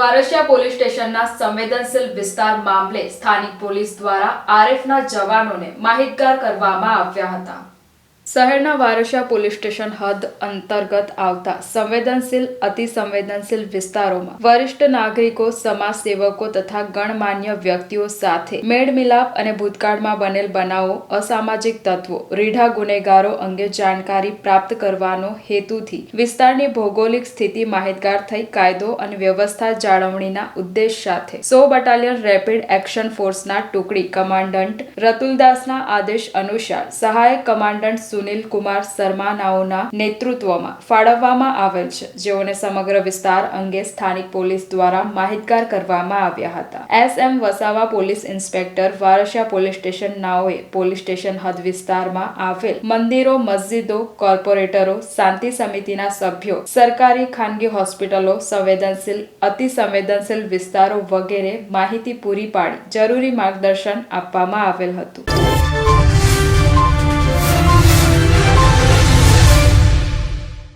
Varasiya police સ્ટેશનના સંવેદનશીલ વિસ્તાર મામલે સ્થાનિક પોલીસ દ્વારા આરએફના જવાનોને માહિતગાર કરવામાં આવ્યા હતા. શહેરના વારસિયા પોલીસ સ્ટેશન હદ અંતર્ગત આવતા સંવેદનશીલ અતિ સંવેદનશીલ વિસ્તારોમાં વરિષ્ઠ નાગરિકો સમાજ સેવકો તથા ગણમાન્ય વ્યક્તિઓ સાથે મેળમિલાપ અને ભૂતકાળમાં બનેલ બનાવો, અસામાજિક તત્વો, રીઢા ગુનેગારો અંગે જાણકારી પ્રાપ્ત કરવાનો હેતુથી વિસ્તારની ભૌગોલિક સ્થિતિ માહિતગાર થઈ કાયદો અને વ્યવસ્થા જાળવણીના ઉદ્દેશ સાથે સો બટાલિયન રેપિડ એક્શન ફોર્સના ટુકડી કમાન્ડન્ટ રતુલદાસના આદેશ અનુસાર સહાયક કમાન્ડન્ટ સુનિલ કુમાર શર્માનાઓના નેતૃત્વમાં ફાળવવામાં આવેલ છે. જેઓને સમગ્ર વિસ્તાર અંગે સ્થાનિક પોલીસ દ્વારા માહિતગાર કરવામાં આવ્યા હતા. S M Vasava police inspector Warasiya police station નાઓએ police station હદ વિસ્તારમાં આવેલ મંદિરો, મસ્જિદો, કોર્પોરેટરો, શાંતિ સમિતિના સભ્યો, સરકારી ખાનગી હોસ્પિટલો, સંવેદનશીલ, અતિ સંવેદનશીલ વિસ્તારો વગેરે માહિતી પૂરી પાડી જરૂરી માર્ગદર્શન આપવામાં આવેલ હતું.